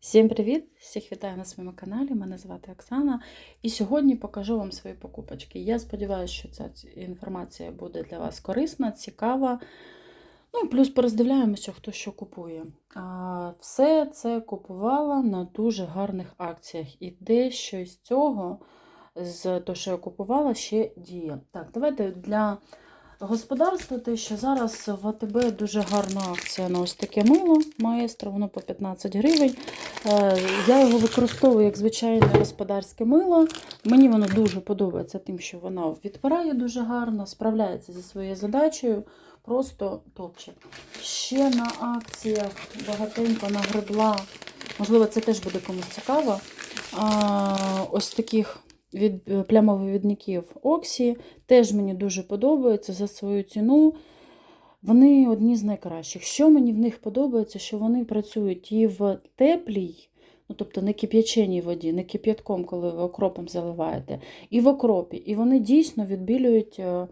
Всім привіт! Всіх вітаю на своєму каналі. Мене звати Оксана. І сьогодні покажу вам свої покупочки. Я сподіваюся, що ця інформація буде для вас корисна, цікава. Ну, плюс пороздивляємося, хто що купує. А, Все це купувала на дуже гарних акціях. І дещо з цього, з того, що я купувала, ще діє. Так, давайте для господарства те, що зараз в АТБ дуже гарна акція на ось таке мило маестро, воно по 15 гривень. Е, Я його використовую як звичайне господарське мило. Мені воно дуже подобається тим, що воно відпирає дуже гарно, справляється зі своєю задачею. Просто топче. Ще на акціях багатенько нагребла, можливо, це теж буде комусь цікаво. Ось таких від плямовивідників Оксі. Теж мені дуже подобається за свою ціну. Вони одні з найкращих. Що мені в них подобається, що вони працюють і в теплій, ну тобто не кип'яченій воді, не кип'ятком, коли ви окропом заливаєте, і в окропі. І вони дійсно відбілюють, е,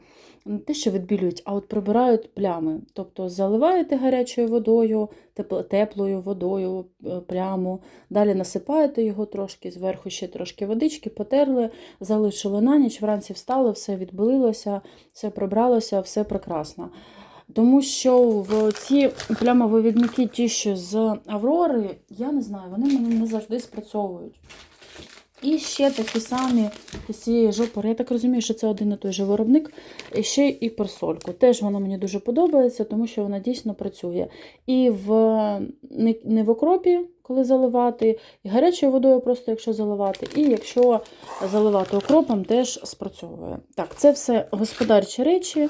не те, що відбілюють, а от прибирають плями. Тобто заливаєте гарячою водою, теплою водою е, прямо, далі насипаєте його трошки, зверху ще трошки водички, потерли, залишили на ніч, вранці встали, все відбилилося, все прибралося, все прекрасно. Тому що в ці плямовивідники, ті, що з Аврори, я не знаю, вони мені не завжди спрацьовують. І ще такі самі з цієї жопори. Я так розумію, що це один і той же виробник. І ще і персольку. Теж вона мені дуже подобається, тому що вона дійсно працює. І в не, не в окропі, коли заливати, і гарячою водою, просто якщо заливати, і якщо заливати окропом, теж спрацьовує. Так, це все господарчі речі.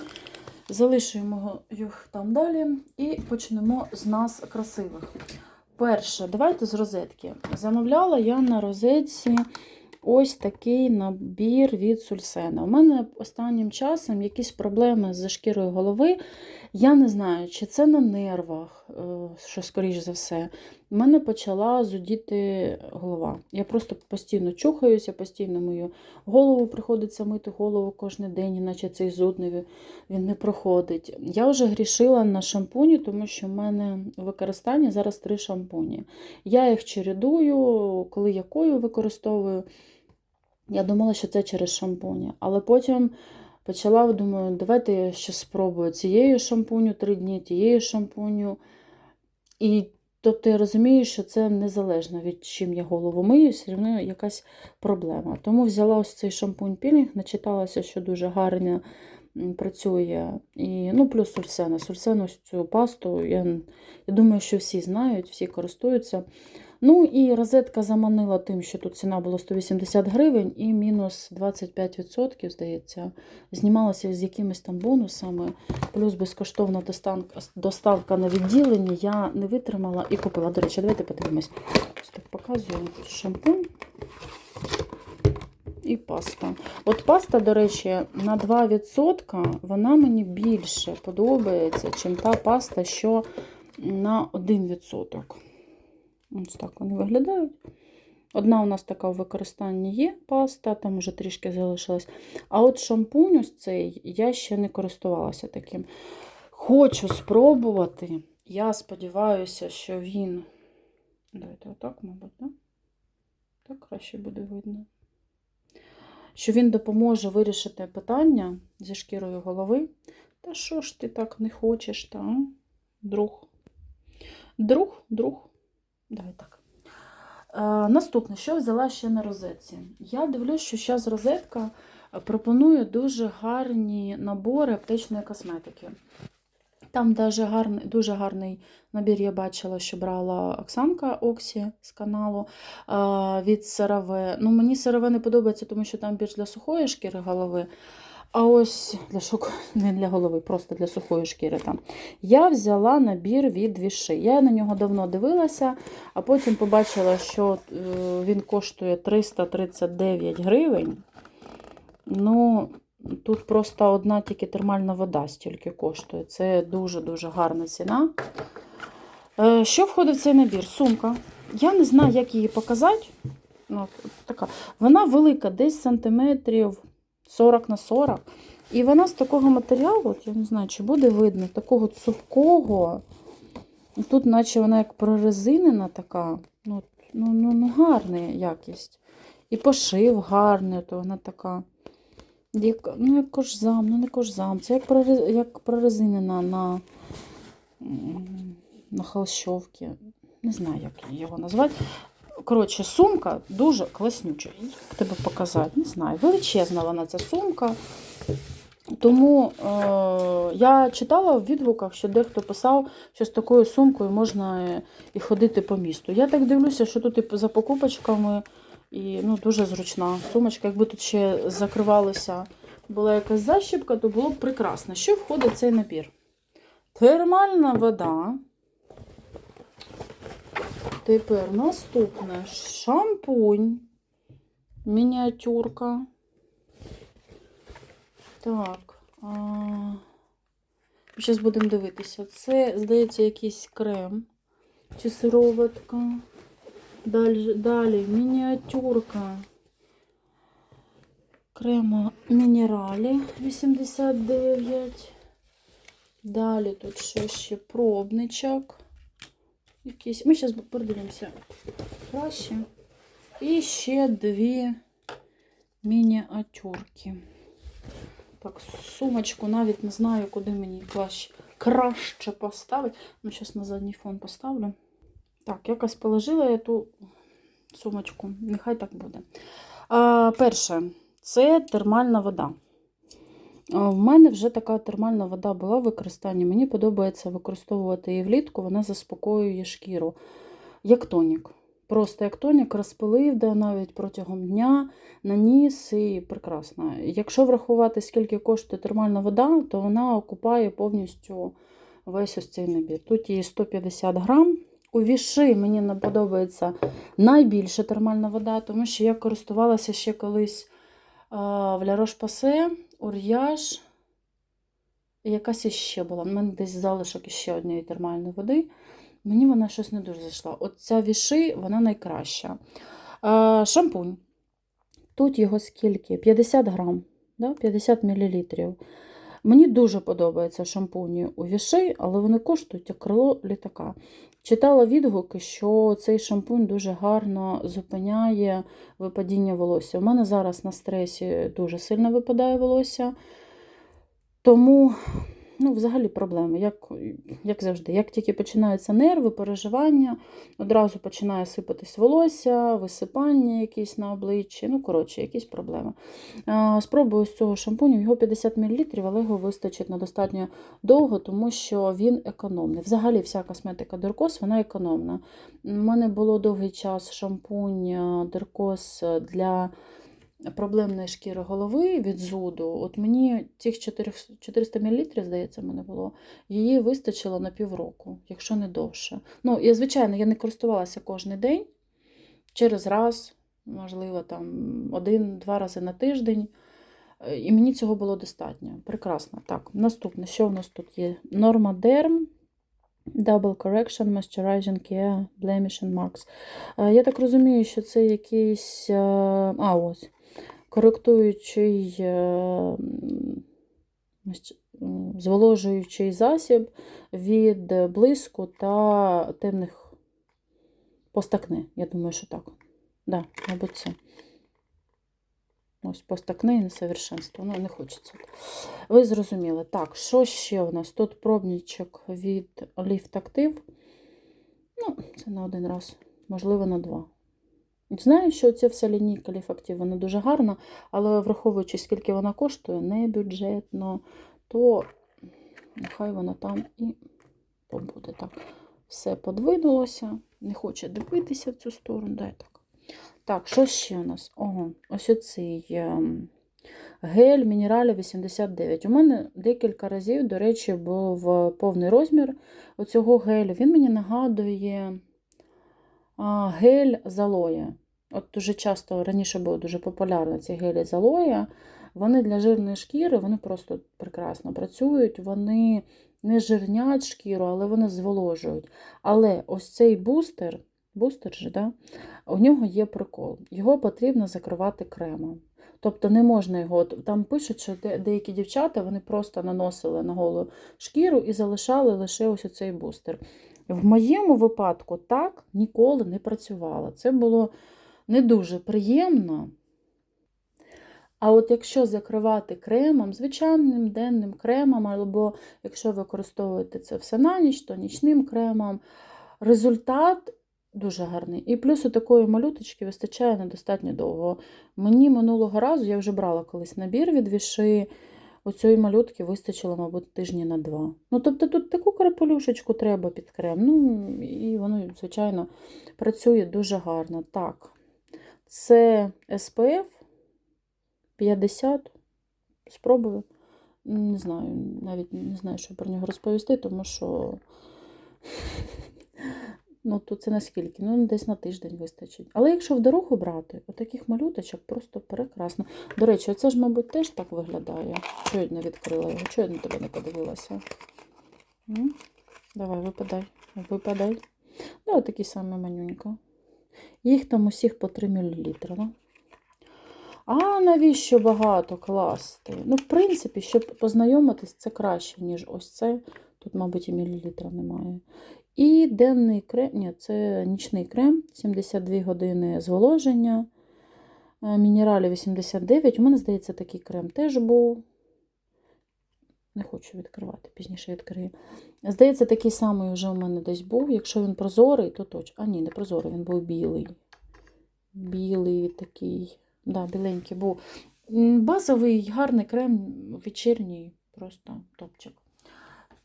Залишуємо їх там далі і почнемо з нас красивих. Перше, давайте з розетки. Замовляла я на розетці ось такий набір від Сульсена. У мене останнім часом якісь проблеми з шкірою голови. Я не знаю, чи це на нервах, е, що скоріш за все. У мене почала зудіти голова. Я просто постійно чухаюся, постійно мою голову приходиться мити голову кожен день, іначе цей зуд не, він не проходить. Я вже грішила на шампуні, тому що в мене у використанні зараз три шампуні. Я їх чередую, коли якою використовую. Я думала, що це через шампуні, але потім почала, думаю, давайте я ще спробую цією шампуню три дні, тією шампуню. І тобто я розумію, що це незалежно від чим я голову мию, все одно якась проблема. Тому взяла ось цей шампунь пілінг, начиталася, що дуже гарно працює. І, ну, плюс сульсена. Сульсену цю пасту, я, я думаю, що всі знають, всі користуються. Ну і розетка заманила тим, що тут ціна була 180 гривень і мінус 25%, здається, знімалася з якимись там бонусами, плюс безкоштовна доставка на відділення. Я не витримала і купила. До речі, давайте подивимось. Ось так показую шампунь і паста. От паста, до речі, на 2% вона мені більше подобається, ніж та паста, що на 1%. Ось так вони виглядають. Одна у нас така в використанні є паста, там вже трішки залишилась. А от шампунь ось цей я ще не користувалася таким. Хочу спробувати. Я сподіваюся, що він. Давайте отак, мабуть, да? так краще буде видно. Що він допоможе вирішити питання зі шкірою голови. Та що ж ти так не хочеш, та? Друг. Друг, друг. Давай так. Е, наступне, що взяла ще на розетці? Я дивлюсь, що зараз розетка пропонує дуже гарні набори аптечної косметики. Там даже гарний, дуже гарний набір я бачила, що брала Оксанка Оксі з каналу е, від CeraVe. Ну, мені CeraVe не подобається, тому що там більш для сухої шкіри голови. А ось для шок... не для голови, просто для сухої шкіри там. Я взяла набір від Віши. Я на нього давно дивилася, а потім побачила, що е, він коштує 339 гривень. Ну, тут просто одна тільки термальна вода стільки коштує. Це дуже-дуже гарна ціна. Е, Що входить в цей набір? Сумка. Я не знаю, як її показати. Ну, от така. Вона велика, десь сантиметрів 40 на 40. І вона з такого матеріалу, от я не знаю, чи буде видно, такого цупкого. Тут, наче вона як прорезинена така. Ну, ну, ну, ну гарна якість. І пошив гарний, то вона така. Як, ну, як кожзам, ну не кожзам. Це як, прорез, як прорезинена на, на холщовці. Не знаю, як його назвати. Коротше, сумка дуже класнюча. Як тебе показати? Не знаю. Величезна вона ця сумка. Тому е, я читала в відгуках, що дехто писав, що з такою сумкою можна е, і ходити по місту. Я так дивлюся, що тут і за покупочками, і ну, дуже зручна сумочка. Якби тут ще закривалася, була якась защіпка, то було б прекрасно. Що входить в цей набір? Термальна вода. Тепер наступне шампунь. Мініатюрка. Так. Зараз будемо дивитися. Це, здається, якийсь крем чи сироватка. Далі, далі мініатюрка. Крема мінералі 89. Далі тут що ще пробничок. Якийсь. Ми зараз подивимося краще. І ще дві мініатюрки. Так, сумочку навіть не знаю, куди мені краще, краще поставити. Ну, зараз на задній фон поставлю. Так, якось положила я ту сумочку. Нехай так буде. А, перше, це термальна вода. В мене вже така термальна вода була в використанні. Мені подобається використовувати її влітку, вона заспокоює шкіру. Як тонік. Просто як тонік розпилив, да, навіть протягом дня наніс і прекрасно. Якщо врахувати, скільки коштує термальна вода, то вона окупає повністю весь ось цей набір. Тут її 150 грам. У віши мені не подобається найбільше термальна вода, тому що я користувалася ще колись в Ля Рош-Пасе, Ур'яж. Якась іще була. У мене десь залишок іще однієї термальної води. Мені вона щось не дуже зайшла. Оця віши, вона найкраща. А, шампунь. Тут його скільки? 50 грам, да? 50 мл. Мені дуже подобаються шампуні у віши, але вони коштують як крило літака. Читала відгуки, що цей шампунь дуже гарно зупиняє випадіння волосся. У мене зараз на стресі дуже сильно випадає волосся. Тому, ну, взагалі проблеми, як, як завжди. Як тільки починаються нерви, переживання, одразу починає сипатись волосся, висипання якісь на обличчі. Ну, коротше, якісь проблеми. Спробую з цього шампуню, його 50 мл, але його вистачить на достатньо довго, тому що він економний. Взагалі, вся косметика Деркос, вона економна. У мене було довгий час шампунь Деркос для проблемної шкіри голови від зуду, от мені цих 400 мл, здається, мене було, її вистачило на півроку, якщо не довше. Ну, я, звичайно, я не користувалася кожен день, через раз, можливо, там один-два рази на тиждень. Е, І мені цього було достатньо. Прекрасно. Так, наступне, що в нас тут є? Нормадерм. Double Correction, Moisturizing Care, Blemish and Marks. Е, Я так розумію, що це якийсь. е, А, ось коректуючий, е, зволожуючий засіб від блиску та темних постакне. Я думаю, що так. Да, мабуть, це. Ось постакне і несовершенство. Ну, не хочеться. Ви зрозуміли. Так, що ще у нас? Тут пробничок від Active. Ну, це на один раз, можливо, на два. Знаю, що ця вся лінійка Ліфактів, вона дуже гарна, але враховуючи, скільки вона коштує, не бюджетно, то нехай вона там і побуде. Так, все подвинулося, не хоче дивитися в цю сторону. Дай так. Так, що ще у нас? Ого, ось оцей ем, гель мінералі 89. У мене декілька разів, до речі, був повний розмір оцього гелю. Він мені нагадує гель з алоє. От дуже часто раніше було дуже популярно ці гелі з алоє. Вони для жирної шкіри вони просто прекрасно працюють, вони не жирнять шкіру, але вони зволожують. Але ось цей бустер, бустер же, да, у нього є прикол. Його потрібно закривати кремом. Тобто не можна його. Там пишуть, що деякі дівчата вони просто наносили на голу шкіру і залишали лише ось цей бустер. В моєму випадку так ніколи не працювало. Це було не дуже приємно. А от якщо закривати кремом, звичайним денним кремом, або якщо використовуєте це все на ніч, то нічним кремом, результат дуже гарний. І плюс у такої малюточки вистачає недостатньо довго. Мені минулого разу я вже брала колись набір від віши. Оцієї малютки вистачило, мабуть, тижні на два. Ну, тобто тут таку крапелюшечку треба під крем. Ну, і воно, звичайно, працює дуже гарно. Так, це SPF 50. Спробую. Не знаю, навіть не знаю, що про нього розповісти, тому що ну, тут це наскільки? Ну, десь на тиждень вистачить. Але якщо в дорогу брати, отаких малюточок просто прекрасно. До речі, оце ж, мабуть, теж так виглядає. Чого я не відкрила його? Чого я на тебе не подивилася? М? Давай, випадай, випадай. Ну, такий самий манюнько. Їх там усіх по 3 мл. Ну. А навіщо багато класти? Ну, в принципі, щоб познайомитись, це краще, ніж ось це. Тут, мабуть, і мілілітрів немає. І денний крем, ні, це нічний крем, 72 години зволоження. Е, Мінералі 89. У мене, здається, такий крем теж був. Не хочу відкривати, пізніше відкрию. Здається, такий самий вже у мене десь був. Якщо він прозорий, то точно. А, ні, не прозорий, він був білий. Білий такий. Да, біленький був. Базовий гарний крем вечірній, просто топчик.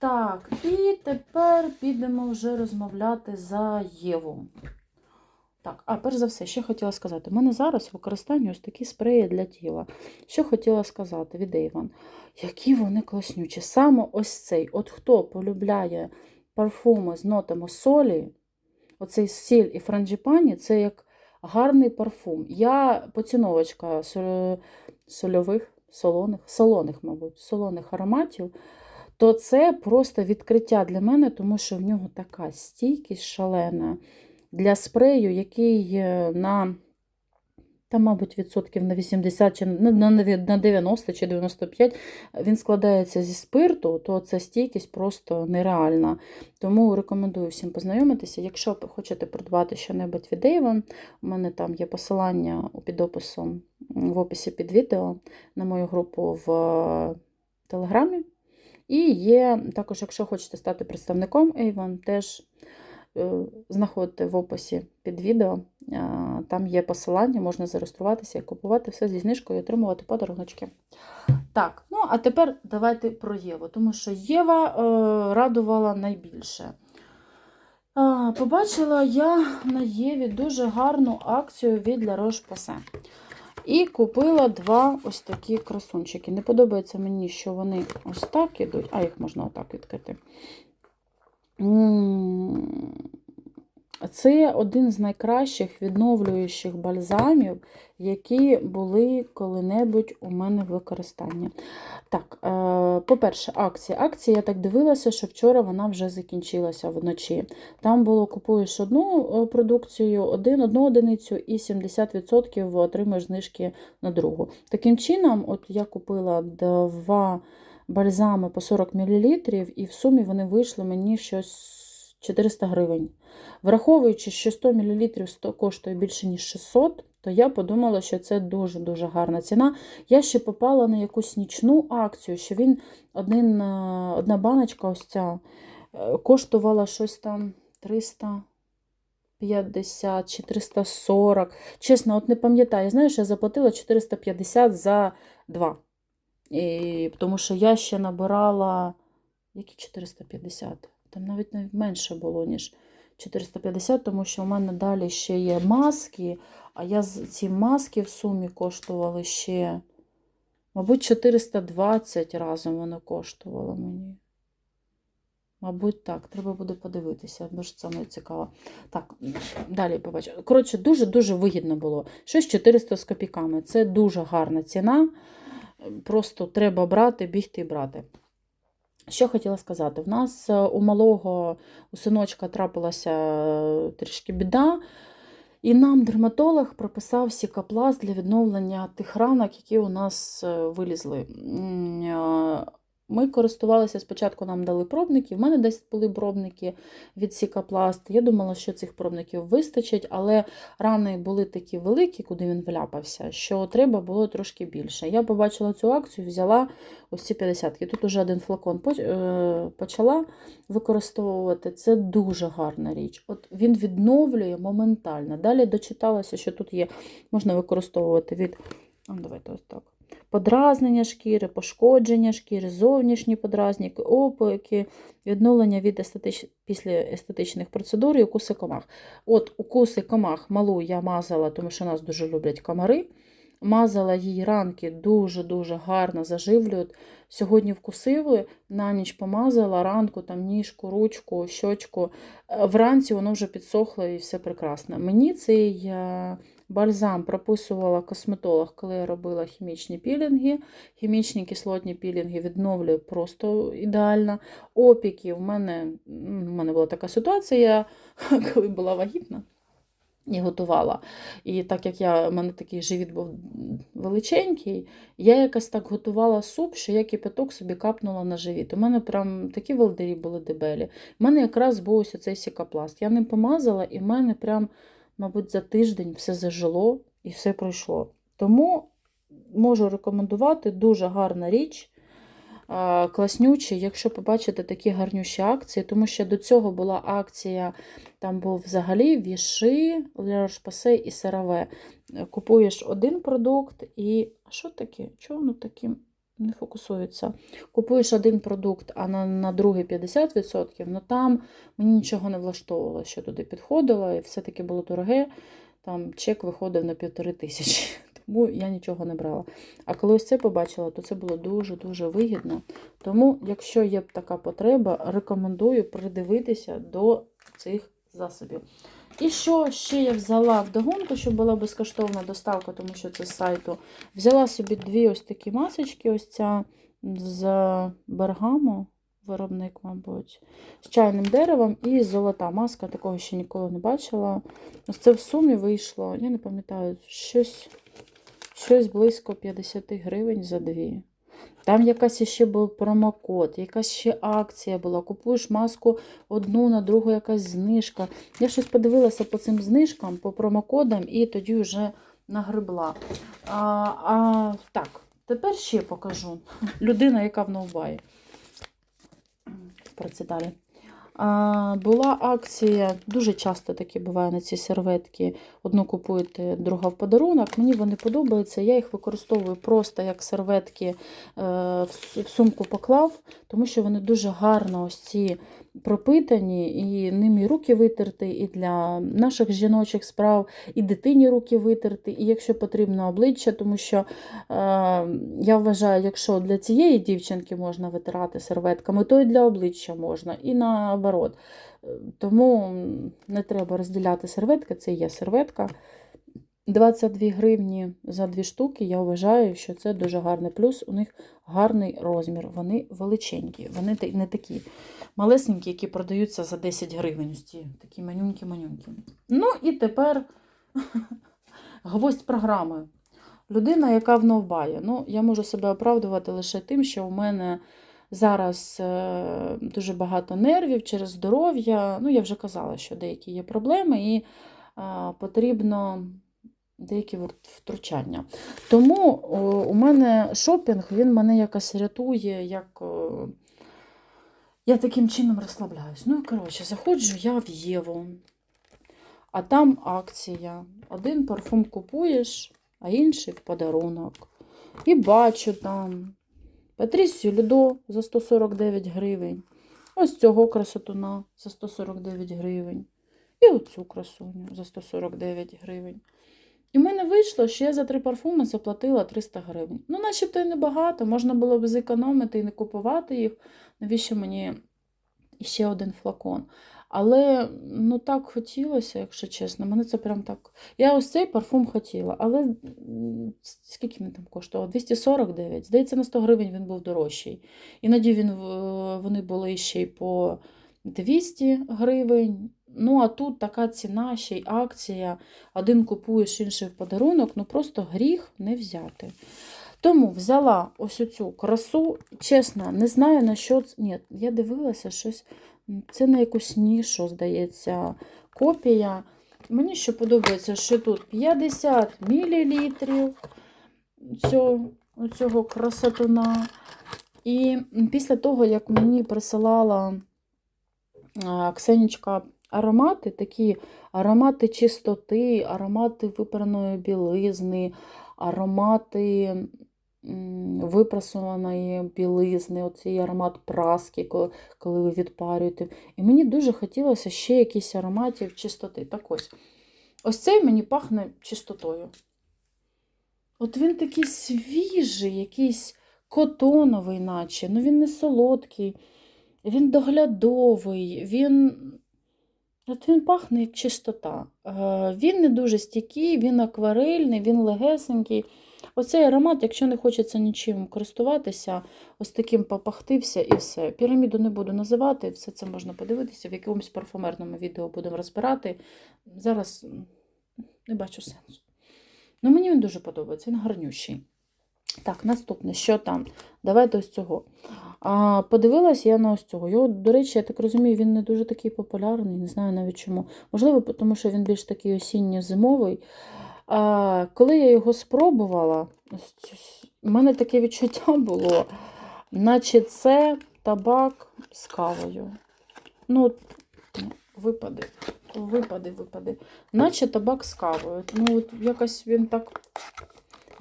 Так, і тепер підемо вже розмовляти за Єву. Так, а перш за все, що хотіла сказати. У мене зараз в використанні ось такі спреї для тіла. Що хотіла сказати від Avon. Які вони класнючі. Саме ось цей. От хто полюбляє парфуми з нотами солі, оцей сіль і франджіпані, це як гарний парфум. Я поціновочка соль- сольових, солоних, солоних, мабуть, солоних ароматів то це просто відкриття для мене, тому що в нього така стійкість шалена для спрею, який е, на, та, мабуть, відсотків на 80 чи на на- на 90 чи 95 він складається зі спирту, то ця стійкість просто нереальна. Тому рекомендую всім познайомитися. Якщо хочете придбати щось від Avon, у мене там є посилання під описом в описі під відео на мою групу в е, Телеграмі. І є також, якщо хочете стати представником Avon, теж е, знаходите в описі під відео. е, Там є посилання, можна зареєструватися і купувати все зі знижкою і отримувати подаруночки. Так, ну а тепер давайте про Єву, тому що Єва е, радувала найбільше. Побачила я на Єві дуже гарну акцію від La Roche-Posay. І купила два ось такі красунчики. Не подобається мені, що вони ось так ідуть, а їх можна отак відкрити. Це один з найкращих відновлюючих бальзамів, які були коли-небудь у мене в використанні. Так, е, по-перше, акція. Акція, я так дивилася, що вчора вона вже закінчилася вночі. Там було купуєш одну е, продукцію, один, одну одиницю і 70% отримуєш знижки на другу. Таким чином, от я купила два бальзами по 40 мл, і в сумі вони вийшли мені щось 400 гривень. Враховуючи, що 100 мл коштує більше, ніж 600, то я подумала, що це дуже-дуже гарна ціна. Я ще попала на якусь нічну акцію, що він один, е, одна баночка ось ця е, коштувала щось там 350 чи 340. Чесно, от не пам'ятаю. Знаєш, я заплатила 450 за два. І, тому що я ще набирала. Які 450? Там навіть навіть менше було, ніж 450, тому що у мене далі ще є маски, а я ці маски в сумі коштували ще, мабуть, 420 разом воно коштувало мені. Мабуть, так, треба буде подивитися, дуже не цікаво. Так, далі побачу. Коротше, дуже-дуже вигідно було. Щось 400 з копійками. Це дуже гарна ціна. Просто треба брати, бігти і брати. Що хотіла сказати? В нас е, у малого у синочка трапилася е, трішки біда, і нам дерматолог прописав сікаплас для відновлення тих ранок, які у нас е, вилізли. Ми користувалися спочатку, нам дали пробники. В мене десь були пробники від Сікапласт. Я думала, що цих пробників вистачить, але рани були такі великі, куди він вляпався, що треба було трошки більше. Я побачила цю акцію, взяла ось ці 50 Тут уже один флакон е, почала використовувати. Це дуже гарна річ. От Він відновлює моментально. Далі дочиталася, що тут є, можна використовувати від. Давайте ось так. Подразнення шкіри, пошкодження шкіри, зовнішні подразники, опики, відновлення від естетич... після естетичних процедур і укуси комах. От укуси комах малу я мазала, тому що нас дуже люблять комари. Мазала їй ранки дуже-дуже гарно заживлюють. Сьогодні вкусили, на ніч помазала, ранку там ніжку, ручку, щочку. Е, Вранці воно вже підсохло і все прекрасно. Мені цей е, бальзам прописувала косметолог, коли я робила хімічні пілінги. Хімічні кислотні пілінги відновлюю просто ідеально. Опіки в мене, в мене була така ситуація, коли була вагітна. І готувала. І так як я, в мене такий живіт був величенький, я якось так готувала суп, що я кипяток собі капнула на живіт. У мене прям такі волдирі були дебелі. У мене якраз був ось цей сікопласт. Я ним помазала, і в мене прям, мабуть, за тиждень все зажило і все пройшло. Тому можу рекомендувати дуже гарна річ. а, Класнючий, якщо побачите такі гарнющі акції, тому що до цього була акція, там був взагалі віши, Ля-Рош-Посей і Сераве. Купуєш один продукт і. А що таке? Чого воно таким не фокусується? Купуєш один продукт, а на, на другий 50%, ну там мені нічого не влаштовувало, що туди підходило, і все-таки було дороге. Там чек виходив на півтори тисячі, тому я нічого не брала. А коли ось це побачила, то це було дуже-дуже вигідно. Тому, якщо є така потреба, рекомендую придивитися до цих засобів. І що ще я взяла вдогонку, щоб була безкоштовна доставка, тому що це з сайту. Взяла собі дві ось такі масочки, ось ця з бергамо, виробник, мабуть, з чайним деревом і золота маска, такого ще ніколи не бачила. Ось це в сумі вийшло, я не пам'ятаю, щось, щось близько 50 гривень за дві. Там якась ще був промокод, якась ще акція була. Купуєш маску одну на другу, якась знижка. Я щось подивилася по цим знижкам, по промокодам, і тоді вже нагребла. А, а, так, тепер ще покажу. Людина, яка в ноубаї. Про це далі. Була акція, дуже часто таке буває на ці серветки. Одну купуєте, друга в подарунок. Мені вони подобаються. Я їх використовую просто як серветки е, в сумку поклав, тому що вони дуже гарно ось ці пропитані, і ними руки витерти, і для наших жіночих справ, і дитині руки витерти, і якщо потрібно обличчя, тому що е, я вважаю, якщо для цієї дівчинки можна витирати серветками, то і для обличчя можна, і наоборот. Е, Тому не треба розділяти серветки, це є серветка. 22 гривні за дві штуки, я вважаю, що це дуже гарний плюс. У них гарний розмір. Вони величенькі, вони не такі малесенькі, які продаються за 10 гривень. Ці такі манюнькі-манюнькі. Ну і тепер гвоздь програми. Людина, яка в Новбаї. Ну, я можу себе оправдувати лише тим, що у мене зараз е, дуже багато нервів через здоров'я. Ну, я вже казала, що деякі є проблеми, і е, потрібно деякі втручання. Тому у мене шопінг, він мене якось рятує, як. Я таким чином розслабляюсь. Ну, коротше, заходжу я в Єву, а там акція. Один парфум купуєш, а інший в подарунок. І бачу там Патрісію Людо за 149 гривень. Ось цього красотуна за 149 гривень. І оцю красуню за 149 гривень. І в мене вийшло, що я за три парфуми заплатила 300 гривень. Ну, начебто і небагато, можна було б зекономити і не купувати їх. Навіщо мені ще один флакон? Але ну так хотілося, якщо чесно. Мене це прям так. Я ось цей парфум хотіла, але скільки він там коштував? 249. Здається, на 100 гривень він був дорожчий. Іноді він, вони були ще й по 200 гривень. Ну, а тут така ціна, ще й акція. Один купуєш, інший в подарунок. Ну просто гріх не взяти. Тому взяла ось оцю красу, чесно, не знаю на що. це- Ні, я дивилася щось. Це на якусь нішу, здається, копія. Мені що подобається, що тут 50 мл цього, цього красотуна. І після того, як мені присилала Ксенічка аромати, такі аромати чистоти, аромати випраної білизни, аромати м, випрасуваної білизни, оцей аромат праски, коли ви відпарюєте. І мені дуже хотілося ще якісь ароматів чистоти. Так ось. Ось цей мені пахне чистотою. От він такий свіжий, якийсь котоновий, наче. Ну він не солодкий, він доглядовий, він. От він пахне як чистота. Е, Він не дуже стійкий, він акварельний, він легесенький. Оцей аромат, якщо не хочеться нічим користуватися, ось таким попахтився і все. Піраміду не буду називати, все це можна подивитися, в якомусь парфумерному відео будемо розбирати. Зараз не бачу сенсу. Ну, мені він дуже подобається, він гарнющий. Так, наступне, що там? Давайте ось цього. А, подивилась я на ось цього. Його, до речі, я так розумію, він не дуже такий популярний, не знаю навіть чому. Можливо, тому що він більш такий осінньо-зимовий. А, коли я його спробувала, у мене таке відчуття було, наче це табак з кавою. Ну, випади, випади, випади. Наче табак з кавою. Ну, от якось він так.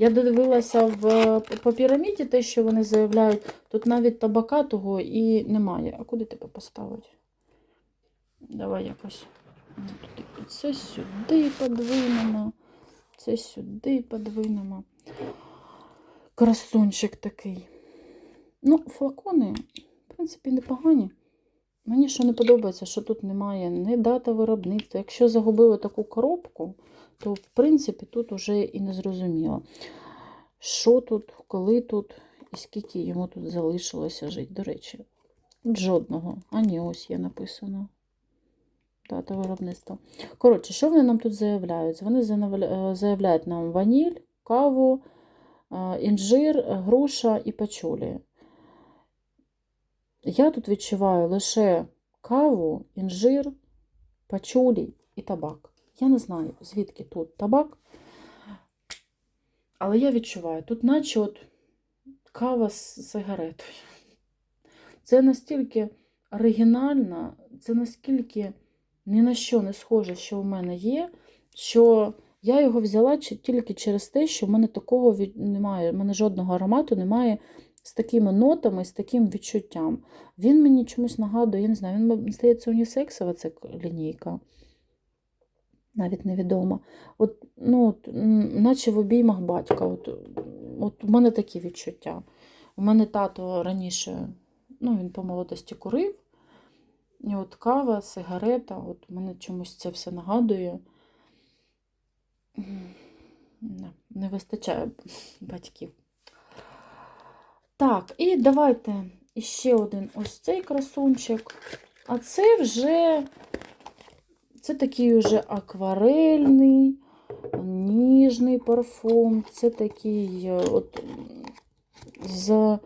Я дивилася в, по піраміді те, що вони заявляють, тут навіть табака того і немає. А куди тебе поставити? Давай якось. Це сюди подвинемо. Це сюди подвинемо. Красунчик такий. Ну, флакони, в принципі, непогані. Мені що не подобається, що тут немає ні дата виробництва. Якщо загубили таку коробку, то в принципі тут уже і не зрозуміло. Що тут, коли тут і скільки йому тут залишилося жити. До речі, жодного. А ні, ось є написано. Дата виробництва. Коротше, що вони нам тут заявляють? Вони е, заявляють нам ваніль, каву, е, інжир, груша і пачулі. Я тут відчуваю лише каву, інжир, пачулі і табак. Я не знаю, звідки тут табак, але я відчуваю, тут наче от кава з сигаретою. Це настільки оригінально, це наскільки ні на що не схоже, що в мене є, що я його взяла тільки через те, що в мене такого немає, в мене жодного аромату немає з такими нотами, з таким відчуттям. Він мені чомусь нагадує, я не знаю, він здається унісексова ця лінійка. Навіть невідомо. От, ну, от, наче в обіймах батька. От, от у мене такі відчуття. У мене тато раніше, ну, він по молодості курив. І от кава, сигарета, от мене чомусь це все нагадує. Не, вистачає батьків. Так, і давайте іще один ось цей красунчик. А це вже це такий вже акварельний, ніжний парфум. Це такий е, от з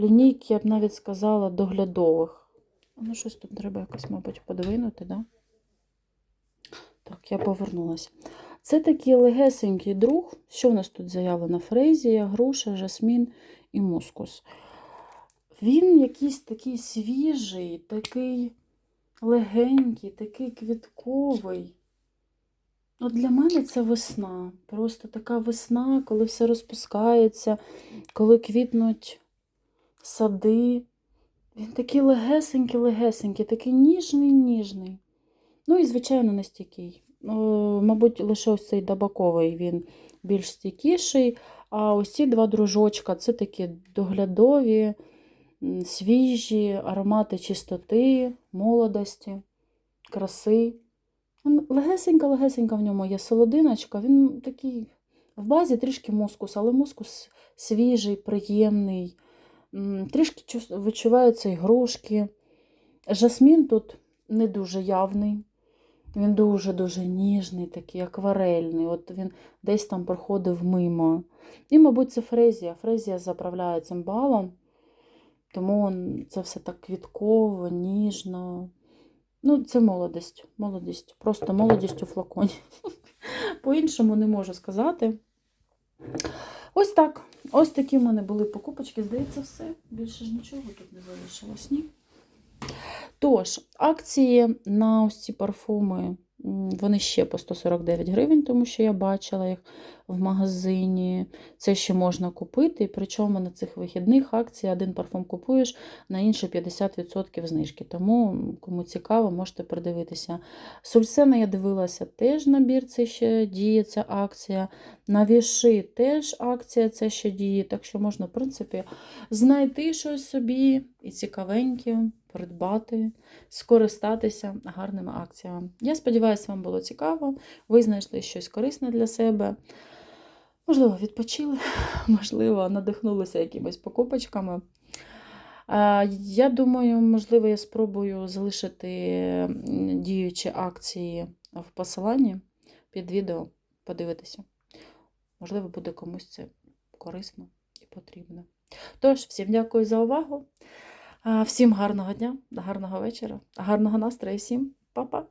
лінійки, я б навіть сказала, доглядових. Ну, щось тут треба якось, мабуть, подвинути, да? Так, я повернулася. Це такий легесенький друг. Що в нас тут заявлено? Фрезія, груша, жасмін і мускус. Він якийсь такий свіжий, такий легенький, такий квітковий. От для мене це весна. Просто така весна, коли все розпускається, коли квітнуть сади. Він такий легесенький, легесенький, такий ніжний, ніжний. Ну і, звичайно, не стійкий. Е, Мабуть, лише ось цей дабаковий він більш стійкіший. А ось ці два дружочка це такі доглядові, свіжі, аромати чистоти, молодості, краси. Легесенька-легесенька в ньому є солодиночка. Він такий в базі трішки мускус, але мускус свіжий, приємний. Трішки відчуваються ігрушки. Жасмін тут не дуже явний. Він дуже-дуже ніжний, такий акварельний. От він десь там проходив мимо. І, мабуть, це фрезія. Фрезія заправляє цим балом, тому це все так квітково, ніжно. Ну, це молодість. Молодість. Просто молодість у флаконі. По-іншому не можу сказати. Ось так. Ось такі в мене були покупочки. Здається, все. Більше ж нічого тут не залишилось, ні? Тож, акції на ось ці парфуми, вони ще по 149 гривень, тому що я бачила їх в магазині. Це ще можна купити. Причому на цих вихідних акцій один парфум купуєш, на інший 50% знижки. Тому, кому цікаво, можете придивитися. Сульсена я дивилася, теж набір, це ще діє ця акція. На віши теж акція це ще діє. Так що можна, в принципі, знайти щось собі і цікавеньке, придбати, скористатися гарними акціями. Я сподіваюся, вам було цікаво. Ви знайшли щось корисне для себе. Можливо, відпочили, можливо, надихнулися якимись покупочками. Я думаю, можливо, я спробую залишити діючі акції в посиланні під відео, подивитися. Можливо, буде комусь це корисно і потрібно. Тож, всім дякую за увагу. Всім гарного дня, гарного вечора, гарного настрою, всім па-па!